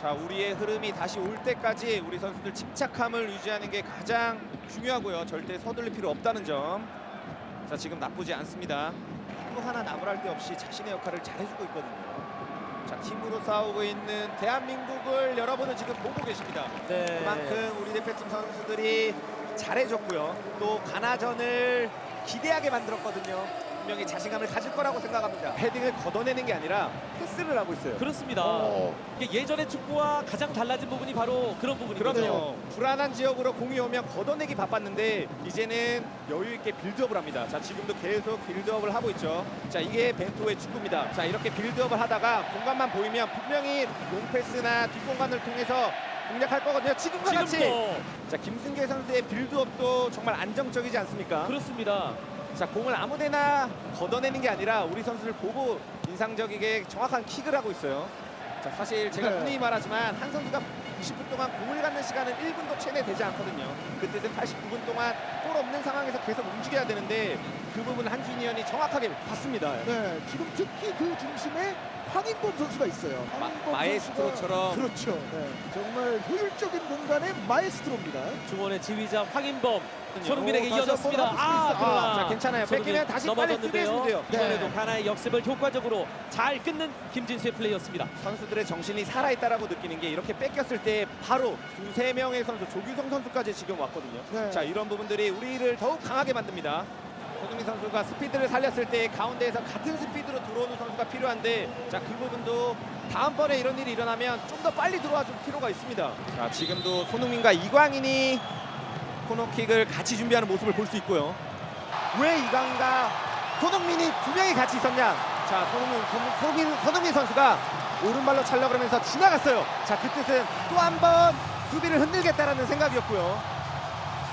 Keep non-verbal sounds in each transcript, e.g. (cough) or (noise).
자, 우리의 흐름이 다시 올 때까지 우리 선수들 침착함을 유지하는 게 가장 중요하고요. 절대 서둘릴 필요 없다는 점. 자, 지금 나쁘지 않습니다. 또 하나 나무랄 데 없이 자신의 역할을 잘해주고 있거든요. 자, 팀으로 싸우고 있는 대한민국을 여러분은 지금 보고 계십니다. 네. 그만큼 우리 대표팀 선수들이 잘해줬고요. 또 가나전을 기대하게 만들었거든요. 분명히 자신감을 가질 거라고 생각합니다. 헤딩을 걷어내는 게 아니라 패스를 하고 있어요. 그렇습니다. 어. 이게 예전의 축구와 가장 달라진 부분이 바로 그런 부분이거든요. 그럼요. 불안한 지역으로 공이 오면 걷어내기 바빴는데 이제는 여유 있게 빌드업을 합니다. 자 지금도 계속 빌드업을 하고 있죠. 자 이게 벤토의 축구입니다. 자 이렇게 빌드업을 하다가 공간만 보이면 분명히 롱패스나 뒷공간을 통해서 공략할 거거든요. 지금과 같이. 지금도 자 김승계 선수의 빌드업도 정말 안정적이지 않습니까? 그렇습니다. 자 공을 아무데나 걷어내는 게 아니라 우리 선수를 보고 인상적이게 정확한 킥을 하고 있어요. 자 사실 제가 네. 흔히 말하지만 한 선수가 90분 동안 공을 갖는 시간은 1분도 채내 되지 않거든요. 그 뜻은 89분 동안 골 없는 상황에서 계속 움직여야 되는데 그 부분을 한준희 의원이 정확하게 봤습니다. 네, 지금 특히 그 중심에 황인범 선수가 있어요. 마, 황인범 마에스트로처럼 선수가- 그렇죠. 네, 정말 효율적인 공간의 마에스트로입니다. 중원의 지휘자 황인범 손흥민에게 오, 다시 이어졌습니다. 한번 아, 있어. 그러나 아, 자, 괜찮아요. 손흥민 뺏기면 다시 빨리 넘어졌는데요. 돼요. 이번에도 네. 가나의 역습을 효과적으로 잘 끊는 김진수의 플레이였습니다. 선수들의 정신이 살아있다라고 느끼는 게 이렇게 뺏겼을 때 바로 두세 명의 선수 조규성 선수까지 지금 왔거든요. 네. 자 이런 부분들이 우리를 더욱 강하게 만듭니다. 손흥민 선수가 스피드를 살렸을 때 가운데에서 같은 스피드로 들어오는 선수가 필요한데 자 그 부분도 다음번에 이런 일이 일어나면 좀 더 빨리 들어와 줄 필요가 있습니다. 자 지금도 손흥민과 이광인이 코너킥을 같이 준비하는 모습을 볼 수 있고요. 왜 이광인과 손흥민이 두 명이 같이 있었냐? 자 손흥민, 손- 손흥민, 손흥민 선수가 오른발로 차려고 그러면서 지나갔어요. 자 그 뜻은 또 한 번 수비를 흔들겠다라는 생각이었고요.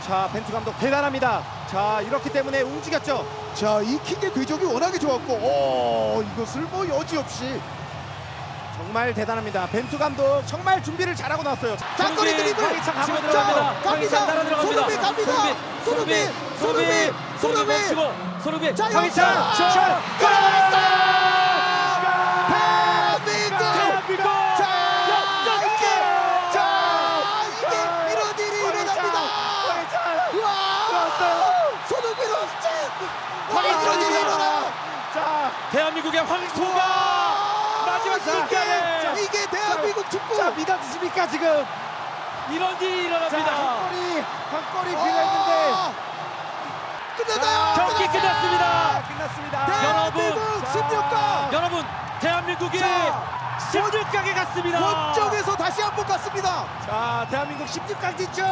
자 벤투 감독 대단합니다. 자 이렇기 때문에 움직였죠. 자, 이 킥의 궤적이 워낙에 좋았고, 오, 이것을 뭐 여지없이 정말 대단합니다. 벤투 감독 정말 준비를 잘하고 나왔어요. 장거리 손흥민 드리블 황희찬 치고 가고 들어갑니다. 황희찬 따라 갑니다. 들어갑니다. 손흥민 갑니다. 손흥민, 손흥민, 손흥민. 멈추고 손흥민 자, 황희찬 여기서 슛! 대 일이 일어나. 자, 대한민국의 황소가 마지막 이게, 순간에 이게 대한민국 축구. 자 믿어지십니까 지금? 이런 일이 자, 일어납니다. 골이 한 골이 필요했는데 아, 끝났나요? 경기 끝났습니다. 끝났습니다. 대한민국 자, 16강 여러분 대한민국이 자, 16강에 갔습니다. 원정에서 다시 한 번 갔습니다. 자, 대한민국 16강 진출.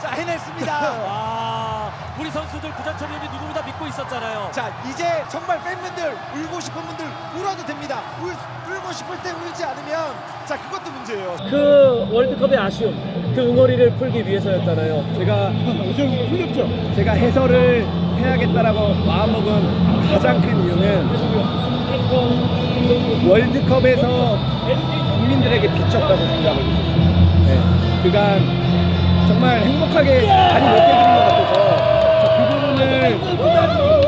자, 해냈습니다. (laughs) 와 우리 선수들 구자철 위원이 누구보다 믿고 있었잖아요. 자, 이제 정말 팬분들 울고 싶은 분들 울어도 됩니다. 울, 울고 싶을 때 울지 않으면 자, 그것도 문제예요. 그 월드컵의 아쉬움, 그 응어리를 풀기 위해서였잖아요. 제가 좀 풀렸죠? 제가 해설을 해야겠다라고 마음먹은 가장 큰 이유는 월드컵에서 국민들에게 비쳤다고 생각을 했었어요. 네. 그간 정말 행복하게 많이 못해드린 것 같아서 자, 그 부분을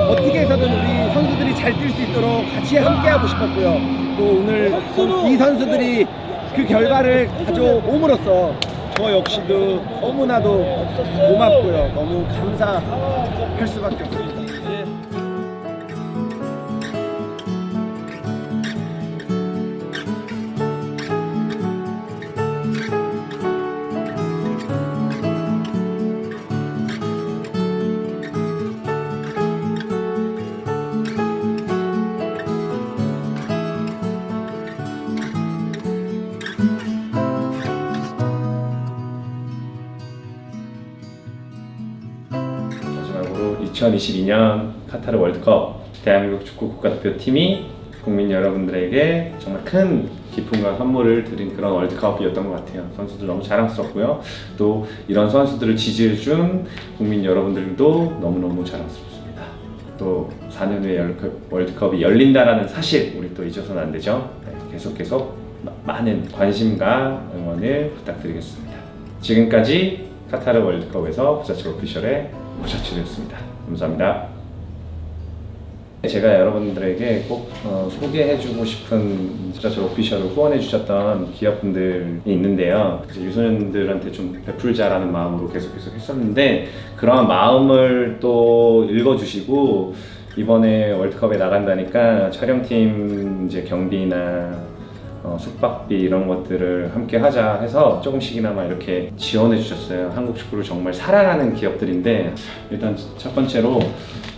어떻게 해서든 우리 선수들이 잘 뛸 수 있도록 같이 함께하고 싶었고요. 또 오늘 이 선수들이 그 결과를 가져옴으로써 저 역시도 너무나도 고맙고요. 너무 감사할 수밖에 없습니다. 2022년 카타르 월드컵 대한민국 축구 국가대표팀이 국민 여러분들에게 정말 큰 기쁨과 선물을 드린 그런 월드컵이었던 것 같아요. 선수들 너무 자랑스럽고요. 또 이런 선수들을 지지해준 국민 여러분들도 너무너무 자랑스럽습니다. 또 4년 후에 월드컵, 월드컵이 열린다라는 사실 우리 또 잊어서는 안 되죠. 네, 계속 계속 마- 많은 관심과 응원을 부탁드리겠습니다. 지금까지 카타르 월드컵에서 부자철 오피셜의 부자철이었습니다. 감사합니다. 제가 여러분들에게 꼭 어, 소개해주고 싶은 진짜 저 오피셜을 후원해주셨던 기업분들이 있는데요. 유소년들한테 좀 베풀자라는 마음으로 계속 계속 했었는데 그런 마음을 또 읽어주시고 이번에 월드컵에 나간다니까 촬영팀 이제 경비나 어, 숙박비 이런 것들을 함께 하자 해서 조금씩이나마 이렇게 지원해 주셨어요. 한국 축구를 정말 사랑하는 기업들인데 일단 첫 번째로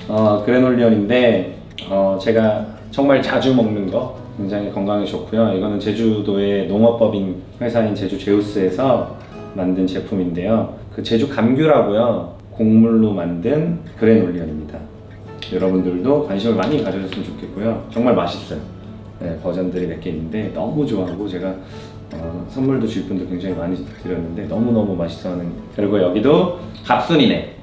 어, 그래놀리언인데 어, 제가 정말 자주 먹는 거 굉장히 건강에 좋고요. 이거는 제주도의 농업법인 회사인 제주 제우스에서 만든 제품인데요. 그 제주 감귤하고요. 곡물로 만든 그래놀리언입니다. 여러분들도 관심을 많이 가져줬으면 좋겠고요. 정말 맛있어요. 네, 버전들이 몇 개 있는데 너무 좋아하고 제가 어, 선물도 주위 분들 굉장히 많이 드렸는데 너무너무 맛있어하는 그리고 여기도 갑순이네.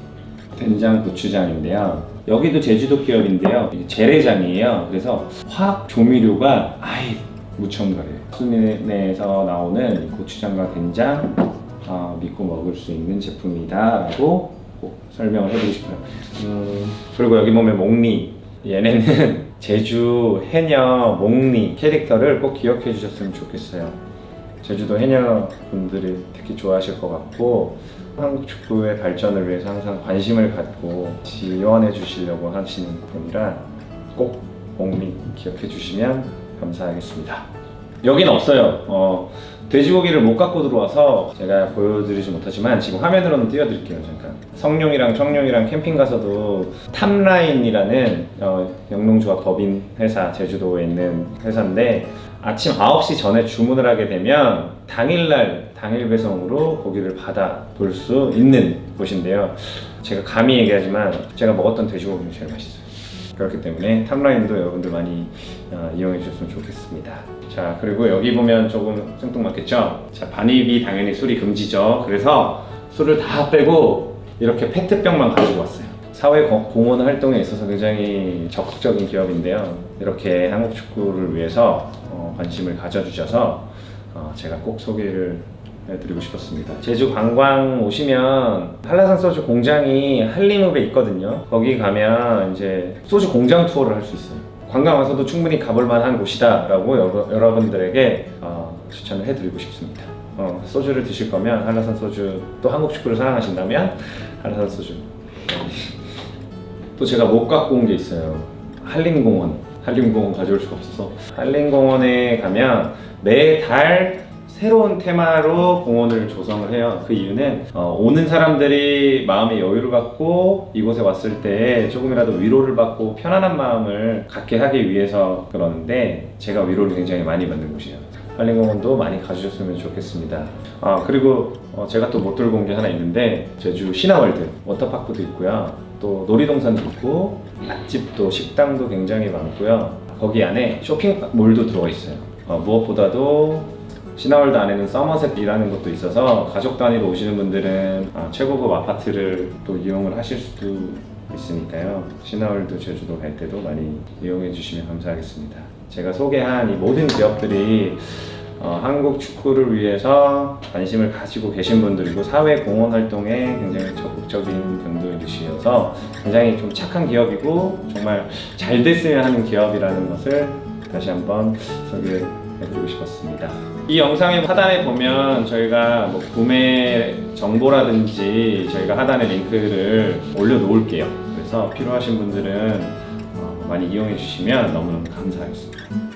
된장 고추장인데요. 여기도 제주도 기업인데요. 이게 재래장이에요. 그래서 화학 조미료가 아예 무첨가래요. 갑순이네에서 나오는 이 고추장과 된장 어, 믿고 먹을 수 있는 제품이다 라고 꼭 설명을 해드리고 싶어요. 음, 그리고 여기 보면 목리. 얘네는 제주 해녀 목리 캐릭터를 꼭 기억해 주셨으면 좋겠어요. 제주도 해녀 분들이 특히 좋아하실 것 같고 한국 축구의 발전을 위해서 항상 관심을 갖고 지원해 주시려고 하시는 분이라 꼭 목리 기억해 주시면 감사하겠습니다. 여긴 없어요. 어, 돼지고기를 못 갖고 들어와서 제가 보여드리지 못하지만 지금 화면으로는 띄워드릴게요 잠깐. 성룡이랑 청룡이랑 캠핑 가서도 탑라인이라는 어, 영농조합 법인 회사 제주도에 있는 회사인데 아침 9시 전에 주문을 하게 되면 당일날 당일 배송으로 고기를 받아 볼 수 있는 곳인데요. 제가 감히 얘기하지만 제가 먹었던 돼지고기는 제일 맛있어요. 그렇기 때문에 탑라인도 여러분들 많이 어, 이용해 주셨으면 좋겠습니다. 자 그리고 여기 보면 조금 생뚱맞겠죠? 자 반입이 당연히 술이 금지죠. 그래서 술을 다 빼고 이렇게 페트병만 가지고 왔어요. 사회 거- 공헌 활동에 있어서 굉장히 적극적인 기업인데요. 이렇게 한국 축구를 위해서 어, 관심을 가져주셔서 어, 제가 꼭 소개를 해 드리고 싶었습니다. 제주 관광 오시면 한라산 소주 공장이 한림읍에 있거든요. 거기 가면 이제 소주 공장 투어를 할 수 있어요. 관광 와서도 충분히 가볼 만한 곳이다라고 여러, 여러 분들에게 어, 추천을 해드리고 싶습니다. 어, 소주를 드실 거면 한라산 소주 또 한국 축구를 사랑하신다면 한라산 소주 또 제가 못 갖고 온 게 있어요. 한림공원. 한림공원 가져올 수가 없어서 한림공원에 가면 매달 새로운 테마로 공원을 조성을 해요. 그 이유는 어, 오는 사람들이 마음의 여유를 갖고 이곳에 왔을 때 조금이라도 위로를 받고 편안한 마음을 갖게 하기 위해서 그러는데 제가 위로를 굉장히 많이 받는 곳이에요. 한림공원도 많이 가주셨으면 좋겠습니다. 아 그리고 어, 제가 또 못 들고 온 게 하나 있는데 제주 신화월드 워터파크도 있고요. 또 놀이동산도 있고 맛집도 식당도 굉장히 많고요. 거기 안에 쇼핑몰도 들어가 있어요. 어, 무엇보다도 신화월드 안에는 서머셋이라는 것도 있어서 가족 단위로 오시는 분들은 아, 최고급 아파트를 또 이용을 하실 수도 있으니까요. 신화월드 제주도 갈 때도 많이 이용해 주시면 감사하겠습니다. 제가 소개한 이 모든 기업들이 어, 한국 축구를 위해서 관심을 가지고 계신 분들이고 사회 공헌 활동에 굉장히 적극적인 분들이시어서 굉장히 좀 착한 기업이고 정말 잘 됐으면 하는 기업이라는 것을 다시 한번 소개해드리고 싶었습니다. 이 영상의 하단에 보면 저희가 뭐 구매 정보라든지 저희가 하단에 링크를 올려놓을게요. 그래서 필요하신 분들은 어, 많이 이용해 주시면 너무너무 감사하겠습니다.